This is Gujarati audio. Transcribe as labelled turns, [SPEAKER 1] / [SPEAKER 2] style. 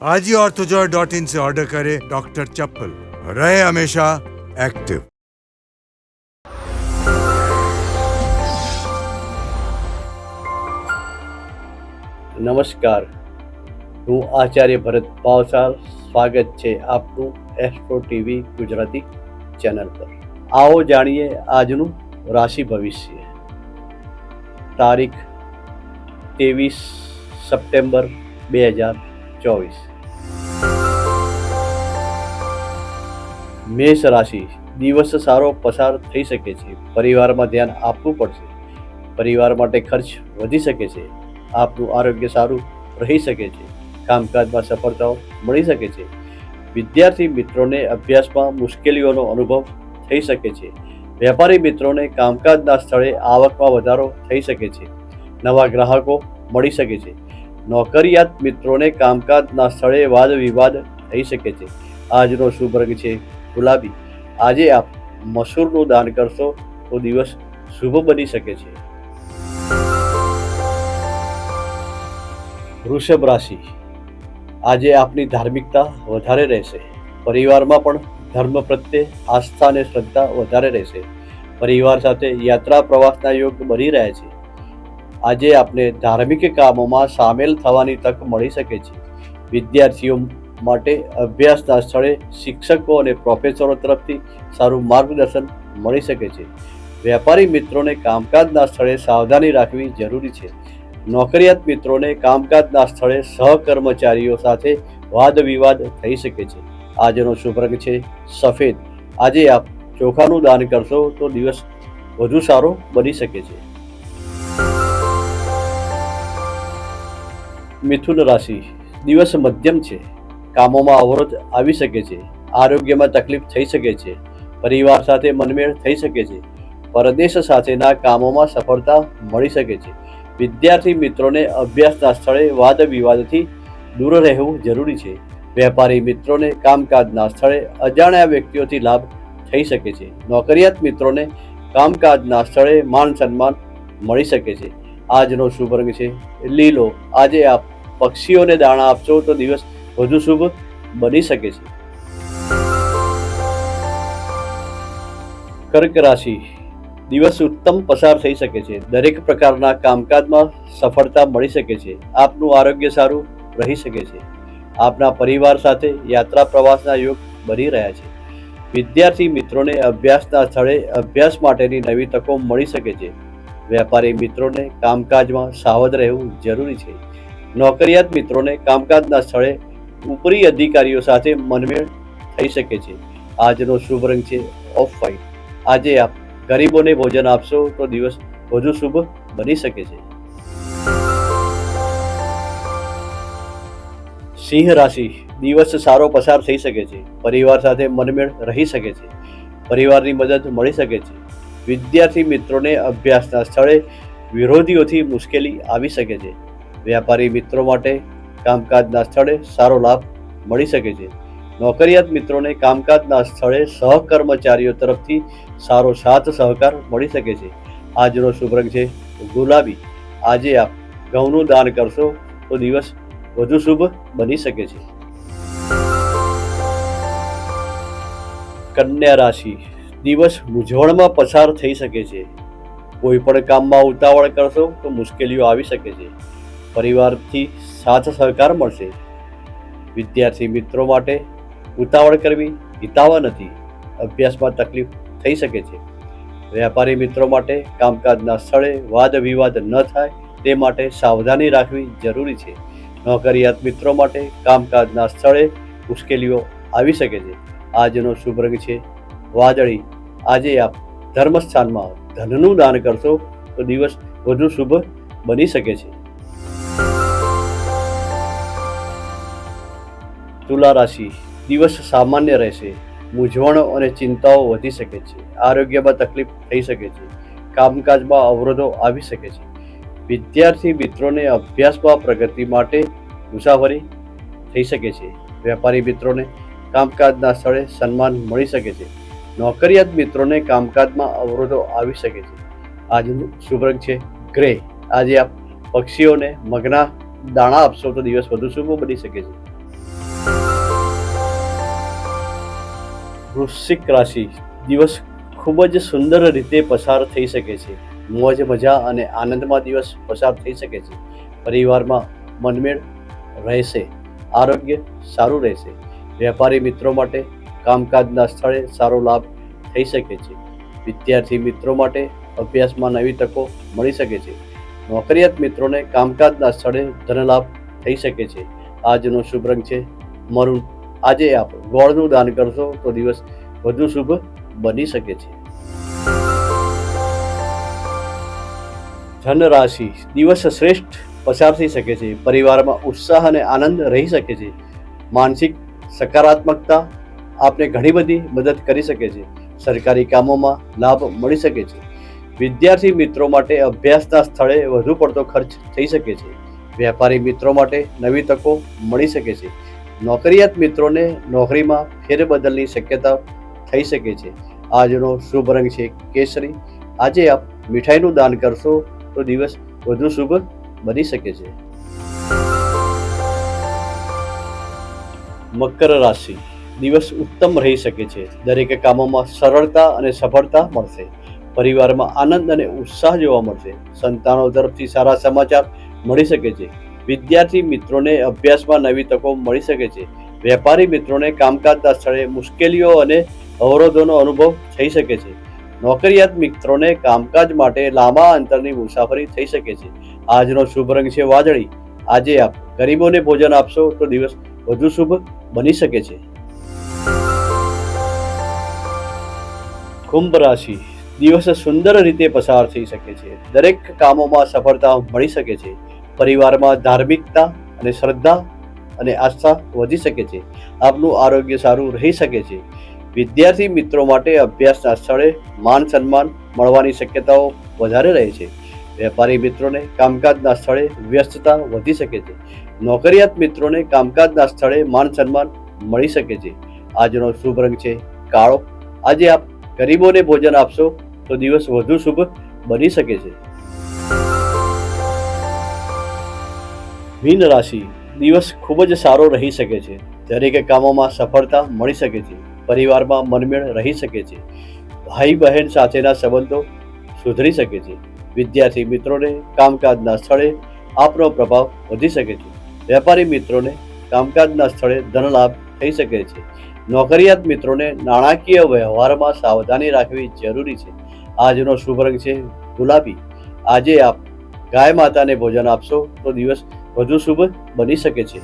[SPEAKER 1] आज ही ऑर्थोजॉय डॉट इन से ऑर्डर करें डॉक्टर चप्पल रहे हमेशा एक्टिव
[SPEAKER 2] નમસ્કાર હું આચાર્ય ભરત પાવસાર સ્વાગત છે આપનું એસ્ટ્રો ટીવી ગુજરાતી ચેનલ પર આવો જાણીએ આજનું રાશિ ભવિષ્ય તારીખ ત્રેવીસ સપ્ટેમ્બર બે હજાર ચોવીસ મેષ રાશિ દિવસ સારો પસાર થઈ શકે છે. પરિવારમાં ધ્યાન આપવું પડશે. પરિવાર માટે ખર્ચ વધી શકે છે. આપનું આરોગ્ય સારું રહી શકે છે. કામકાજમાં સફળતાઓ મળી શકે છે. વિદ્યાર્થી મિત્રોને અભ્યાસમાં મુશ્કેલીઓનો અનુભવ થઈ શકે છે. વેપારી મિત્રોને કામકાજના સ્થળે આવકમાં વધારો થઈ શકે છે. નવા ગ્રાહકો મળી શકે છે. નોકરિયાત મિત્રોને કામકાજના સ્થળે વાદ વિવાદ થઈ શકે છે. આજનો શુભ રંગ છે. ગુલાબી. આજે આપ મસૂરનું દાન કરશો તો દિવસ શુભ બની શકે છે. વૃષભ રાશિ. આજે આપની ધાર્મિકતા વધારે રહેશે. પરિવારમાં પણ ધર્મ પ્રત્યે આસ્થા અને શ્રદ્ધા વધારે રહેશે. પરિવાર સાથે યાત્રા પ્રવાસના યોગ બની રહ્યા છે. આજે આપને ધાર્મિક કામોમાં સામેલ થવાની તક મળી શકે છે. વિદ્યાર્થીઓ માટે અભ્યાસના સ્થળે શિક્ષકો અને પ્રોફેસરો તરફથી સારું માર્ગદર્શન મળી શકે છે. વેપારી મિત્રોને કામકાજના સ્થળે સાવધાની રાખવી જરૂરી છે. નોકરિયાત મિત્રોને કામકાજના સ્થળે સહકર્મચારીઓ સાથે વાદ વિવાદ થઈ શકે છે. આજનો શુભ રંગ છે સફેદ. આજે આપ ચોખાનું દાન કરશો તો દિવસ વધુ સારો બની શકે છે. મિથુન રાશિ. દિવસ મધ્યમ છે. કામોમાં અવરોધ આવી શકે છે, આરોગ્યમાં તકલીફ થઈ શકે છે, પરિવાર સાથે મનમેળ થઈ શકે છે, પરદેશ સાથેના કામોમાં સફળતા મળી શકે છે. વિદ્યાર્થી મિત્રોને અભ્યાસના સ્થળે વાદ વિવાદથી દૂર રહેવું જરૂરી છે. વેપારી મિત્રોને કામકાજના સ્થળે અજાણ્યા વ્યક્તિઓથી લાભ થઈ શકે છે. નોકરિયાત મિત્રોને કામકાજના સ્થળે માન સન્માન મળી શકે છે. આજનો શુભ રંગ છે લીલો. આજે આપ પક્ષીઓને દાણા આપશો તો દિવસ વધુ શુભ બની શકે છે. કર્ક રાશિ. દિવસ ઉત્તમ પસાર થઈ શકે છે. દરેક પ્રકારના કામકાજમાં સફળતા મળી શકે છે. આપનું આરોગ્ય સારું રહી શકે છે. આપના પરિવાર સાથે યાત્રા પ્રવાસના યોગ બની રહ્યા છે. વિદ્યાર્થી મિત્રોને અભ્યાસના સ્થળે અભ્યાસ માટેની નવી તકો મળી શકે છે. વેપારી મિત્રોને કામકાજમાં સાવધ રહેવું જરૂરી છે. નોકરિયાત મિત્રોને કામકાજના સ્થળે ઉપરી અધિકારીઓ સાથે મનમેળ થઈ શકે છે. આજનો શુભ રંગ છે ઓફ વ્હાઇટ. આજે આપ ગરીબોને ભોજન આપશો તો દિવસ વધુ શુભ બની શકે છે. સિંહ રાશિ. દિવસ સારો પસાર થઈ શકે છે. પરિવાર સાથે મનમેળ રહી શકે છે. પરિવારની મદદ મળી શકે છે. વિદ્યાર્થી મિત્રોને અભ્યાસના સ્થળે વિરોધીઓથી મુશ્કેલી આવી શકે છે. વ્યાપારી મિત્રો માટે કામકાજના સ્થળે સારો લાભ મળી શકે છે. નોકરિયાત મિત્રોને કામકાજના સ્થળે સહકર્મચારીઓ તરફથી સારો સાથ સહકાર મળી શકે છે. આજનો શુભ રંગ છે ગુલાબી. આજે આપ ઘઉંનું દાન કરશો તો દિવસ વધુ શુભ બની શકે છે. કન્યા રાશિ. દિવસ મૂંઝવણમાં પસાર થઈ શકે છે. કોઈ પણ કામમાં ઉતાવળ કરશો તો મુશ્કેલીઓ આવી શકે છે. પરિવારથી સાથ સહકાર મળશે. વિદ્યાર્થી મિત્રો માટે ઉતાવળ કરવી હિતાવા નથી. અભ્યાસમાં તકલીફ થઈ શકે છે. વેપારી મિત્રો માટે કામકાજના સ્થળે વાદ વિવાદ ન થાય તે માટે સાવધાની રાખવી જરૂરી છે. નોકરિયાત મિત્રો માટે કામકાજના સ્થળે મુશ્કેલીઓ આવી શકે છે. આજનો શુભ રંગ છે વાદળી. આજે આપ ધર્મસ્થાનમાં ધનનું દાન કરશો તો દિવસ વધુ શુભ બની શકે છે. તુલા રાશિ દિવસ સામાન્ય રહેશે. મૂંઝવણો અને ચિંતાઓ વધી શકે છે. આરોગ્યમાં તકલીફ થઈ શકે છે. કામકાજમાં અવરોધો આવી શકે છે. વિદ્યાર્થી મિત્રોને અભ્યાસમાં પ્રગતિ માટે મુસાફરી થઈ શકે છે. વેપારી મિત્રોને કામકાજના સ્થળે સન્માન મળી શકે છે. નોકરિયાત મિત્રોને કામકાજમાં અવરોધો આવી શકે છે. આજનું શુભ છે ગ્રે. આજે આપ પક્ષીઓને મગના દાણા આપશો તો દિવસ વધુ શુભ બની શકે છે. વૃશ્ચિક રાશિ દિવસ ખૂબ જ સુંદર રીતે પસાર થઈ શકે છે. મોજ, મજા અને આનંદમાં દિવસ પસાર થઈ શકે છે. પરિવારમાં મનમેળ રહેશે, આરોગ્ય સારું રહેશે. વેપારી મિત્રો માટે કામકાજના સ્થળે સારો લાભ થઈ શકે છે. વિદ્યાર્થી મિત્રો માટે અભ્યાસમાં નવી તકો મળી શકે છે. નોકરિયાત મિત્રોને કામકાજના સ્થળે ધનલાભ થઈ શકે છે. આજનો શુભ રંગ છે મરૂન. આજે આપ ગોળનું દાન કરશો તો દિવસ વધુ શુભ બની શકે છે. ધન રાશિ દિવસ શ્રેષ્ઠ પસાર થઈ શકે છે. પરિવારમાં ઉત્સાહ અને આનંદ રહી શકે છે. માનસિક સકારાત્મકતા આપને ઘણી બધી મદદ કરી શકે છે. સરકારી કામોમાં લાભ મળી શકે છે. વિદ્યાર્થી મિત્રો માટે અભ્યાસના સ્થળે વધુ પડતો ખર્ચ થઈ શકે છે. વેપારી મિત્રો માટે નવી તકો મળી શકે છે. નોકરિયાત મિત્રોને નોકરીમાં ફેરબદલની શક્યતા થઈ શકે છે. આજનો શુભ રંગ છે કેસરી. આજે આપ મીઠાઈનું દાન કરશો તો દિવસ વધુ શુભ બની શકે છે. મકર રાશિ. દિવસ ઉત્તમ રહી શકે છે. દરેક કામોમાં સરળતા અને સફળતા મળશે. પરિવારમાં આનંદ અને ઉત્સાહ જોવા મળશે. સંતાનો તરફથી સારા સમાચાર મળી શકે છે. વિદ્યાર્થી મિત્રોને અભ્યાસમાં નવી તકો મળી શકે છે. વેપારી મિત્રોને કામકાજના સ્થળે મુશ્કેલીઓ અને અવરોધોનો અનુભવ થઈ શકે છે. નોકરિયાત મિત્રોને કામકાજ માટે લાંબા અંતરની મુસાફરી થઈ શકે છે. આજનો શુભ રંગ છે વાદળી. આજે આપ ગરીબોને ભોજન આપશો તો દિવસ વધુ શુભ બની શકે છે. કુંભ રાશિ. દિવસ સુંદર રીતે પસાર થઈ શકે છે. દરેક કામોમાં સફળતા મળી શકે છે. પરિવારમાં ધાર્મિકતા અને શ્રદ્ધા અને આસ્થા વધી શકે છે. આપનું આરોગ્ય સારું રહી શકે છે. વિદ્યાર્થી મિત્રો માટે અભ્યાસના સ્થળે માન સન્માન મળવાની શક્યતાઓ વધારે રહે છે. વેપારી મિત્રોને કામકાજના સ્થળે વ્યસ્તતા વધી શકે છે. નોકરિયાત મિત્રોને કામકાજના સ્થળે માન સન્માન મળી શકે છે. આજનો શુભ રંગ છે કાળો. આજે આપ ગરીબોને ભોજન આપશો તો દિવસ વધુ શુભ બની શકે છે. મીન રાશિ દિવસ ખૂબ જ સારો રહી શકે છે. દરેક કામોમાં સફળતા મળી શકે છે. પરિવારમાં મનમેળ રહી શકે છે. ભાઈ બહેન સાથેના સંબંધો સુધરી શકે છે. વિદ્યાર્થી મિત્રોને કામકાજના સ્થળે આપનો પ્રભાવ વધી શકે છે. વેપારી મિત્રોને કામકાજના સ્થળે ધનલાભ થઈ શકે છે. નોકરિયાત મિત્રોને નાણાકીય વ્યવહારમાં સાવધાની રાખવી જરૂરી છે. આજનો શુભ રંગ છે ગુલાબી. આજે આપ ગાય માતાને ભોજન આપશો તો દિવસ વધુ શુભ બની શકે છે.